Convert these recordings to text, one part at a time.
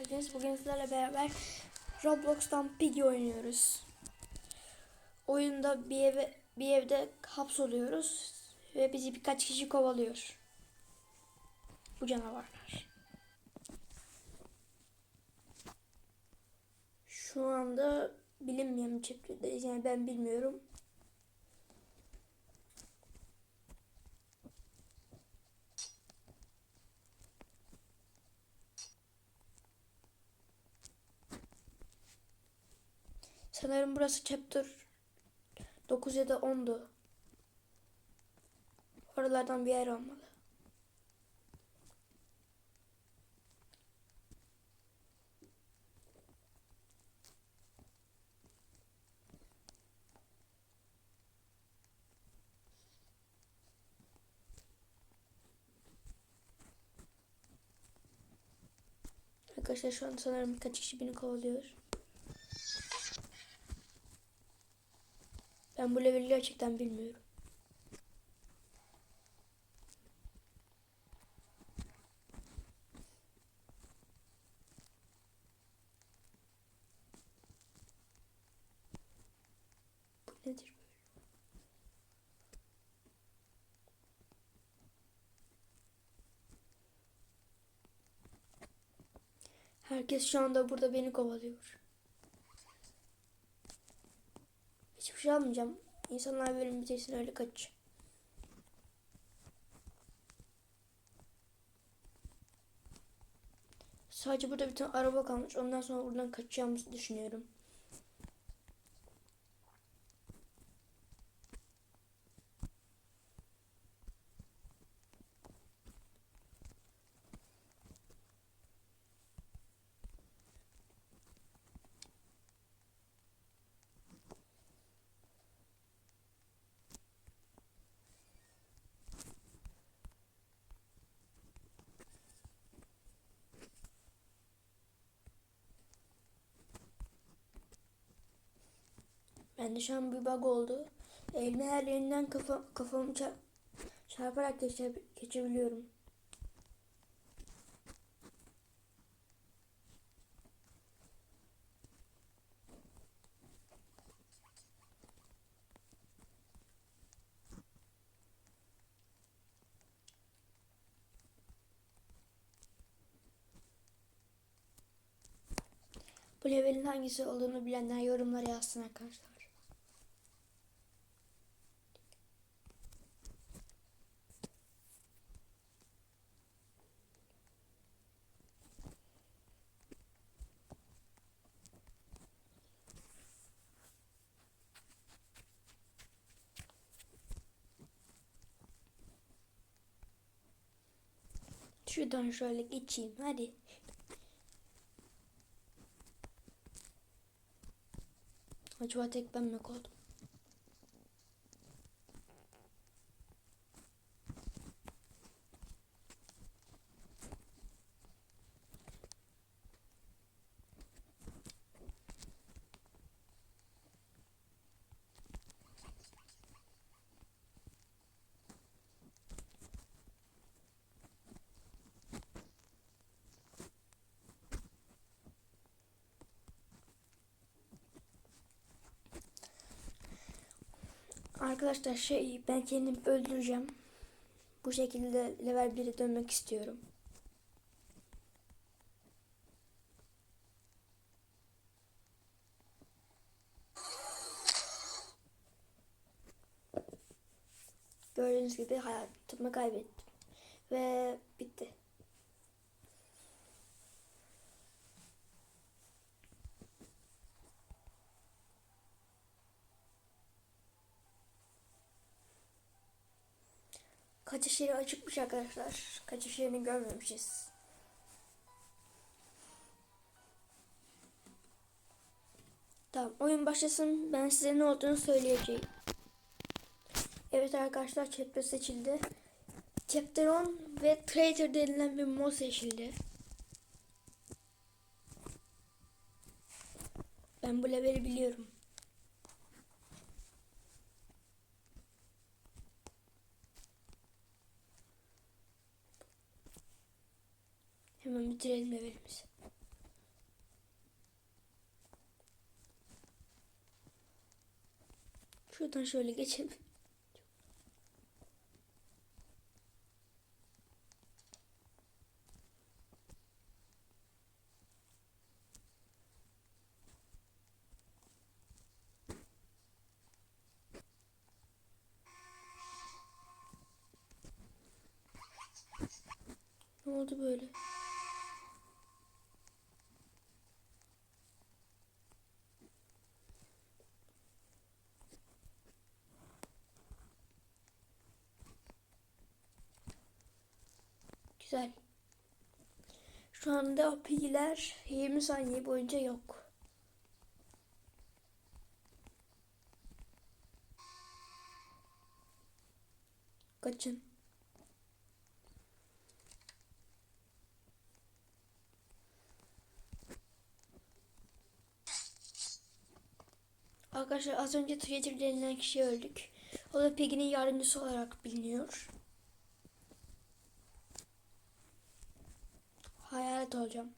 geldiniz. Bugün sizlerle beraber Roblox'tan Piggy oynuyoruz. Oyunda bir eve bir evde hapsoluyoruz ve bizi birkaç kişi kovalıyor. Bu canavarlar. Şu anda bilinmeyen bir chapter'dayız. Yani ben bilmiyorum. Sanırım burası chapter 9 ya da 10'du. Oralardan bir yer olmalı. Arkadaşlar şu an sanırım birkaç kişi beni kovalıyor. Ben bu leveli gerçekten bilmiyorum. Bu nedir böyle? Herkes şu anda burada beni kovalıyor. Hiçbir şey almayacağım. İnsanlar bölüm bitirsin öyle kaç. Sadece burada bir tane araba kalmış. Ondan sonra buradan kaçacağımızı düşünüyorum. Bende şu an bir bug oldu. Elime her yerinden kafa, kafamı çar- çarparak geçe, geçebiliyorum. Bu levelin hangisi olduğunu bilenler yorumlara yazsın arkadaşlar. Şuradan şöyle geçeyim hadi. Acaba tek ben mi koydum? Arkadaşlar şey ben kendimi öldüreceğim. Bu şekilde level 1'e dönmek istiyorum. Gördüğünüz gibi hayatımı kaybettim. Ve bitti. Kaçış yeri açıkmış arkadaşlar. Kaçış yerini görmemişiz. Tamam oyun başlasın. Ben size ne olduğunu söyleyeceğim. Evet arkadaşlar chapter seçildi. Chapter 10 ve Traitor denilen bir mod seçildi. Ben bu leveli biliyorum. bitirelim evimizi. Şuradan şöyle geçelim. Güzel. Şu anda piler 20 saniye boyunca yok. Kaçın. Arkadaşlar az önce Twitter denilen kişi öldük. O da Peggy'nin yardımcısı olarak biliniyor. Hayalet olacağım.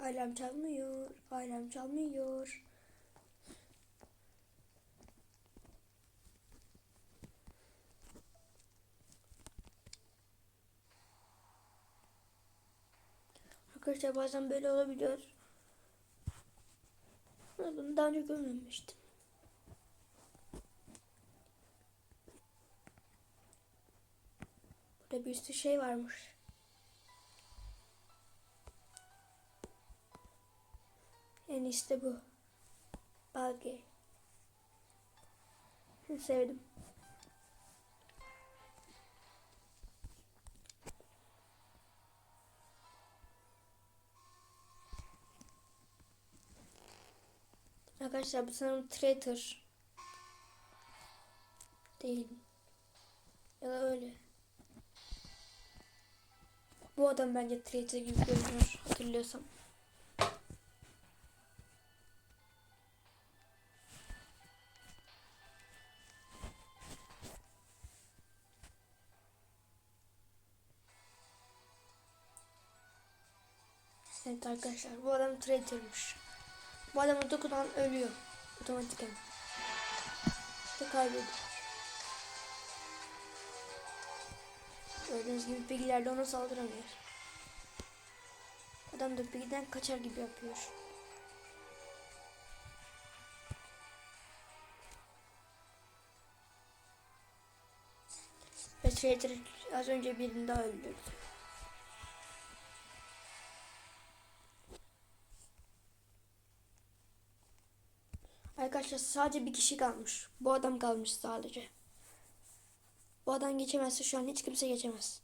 Alarm çalmıyor. Alarm çalmıyor. Arkadaşlar bazen böyle olabiliyor. Daha önce görmemiştim. Burada bir sürü şey varmış. İyisi de bu. Balge. Sevdim. Arkadaşlar bu sanırım traitor. Değil. Ya da öyle. Bu adam bence traitor gibi görünüyor hatırlıyorsam. Evet arkadaşlar bu adam traitormuş. Bu adama dokunan ölüyor. Otomatikten. Ve kaybediyor. Gördüğünüz gibi bilgiler de ona saldıramıyor. Adam da bilgiden kaçar gibi yapıyor. Ve Trader az önce birini daha öldürdü. Arkadaşlar sadece bir kişi kalmış. Bu adam kalmış sadece. Bu adam geçemezse şu an hiç kimse geçemez.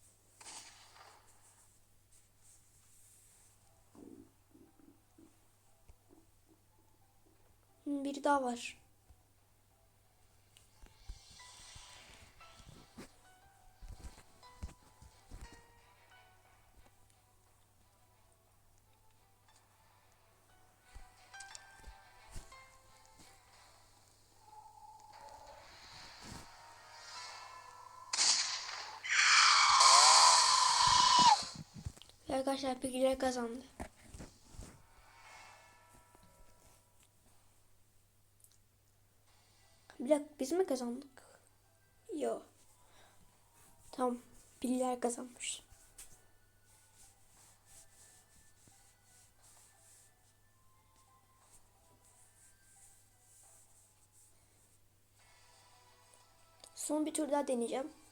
Hmm, Biri daha var. Ve Arkadaşlar bilgiler kazandı. Bir dakika biz mi kazandık? Yok. Tamam. Bilgiler kazanmış. Son bir tur daha deneyeceğim.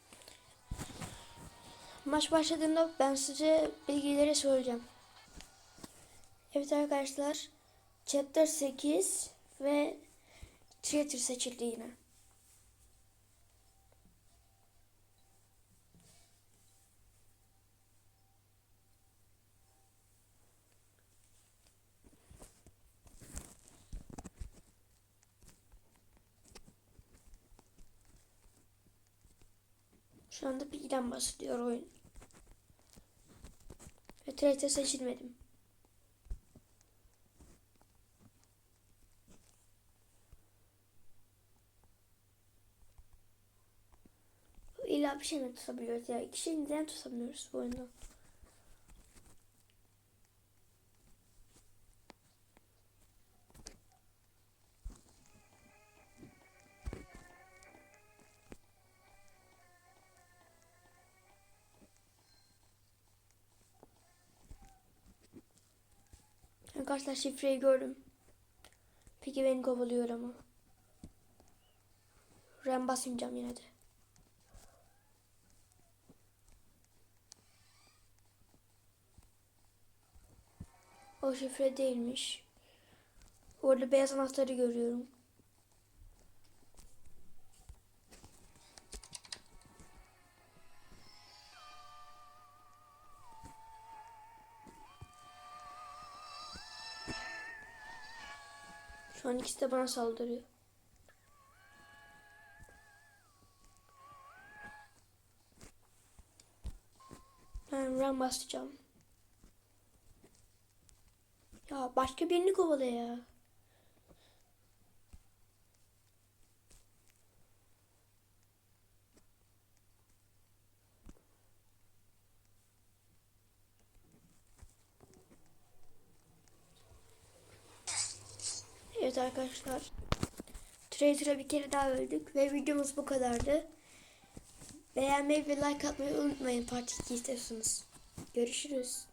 Maç başladığında ben size bilgileri söyleyeceğim. Evet arkadaşlar. Chapter 8 ve Theater seçildi yine. Şu anda bilgiden bahsediyor oyun. Ve Theater seçilmedim. İlla bir şey mi tutabiliyoruz ya? İki şey neden tutamıyoruz bu oyunda? Arkadaşlar şifreyi gördüm. Peki beni kovalıyor ama. Ren basmayacağım yine de. O şifre değilmiş. Orada beyaz anahtarı görüyorum. Şu an ikisi de bana saldırıyor. Ben run basacağım. Ya başka birini kovala ya. Evet arkadaşlar. Traitor'a bir kere daha öldük ve videomuz bu kadardı. Beğenmeyi ve like atmayı unutmayın part 2 istiyorsanız. Görüşürüz.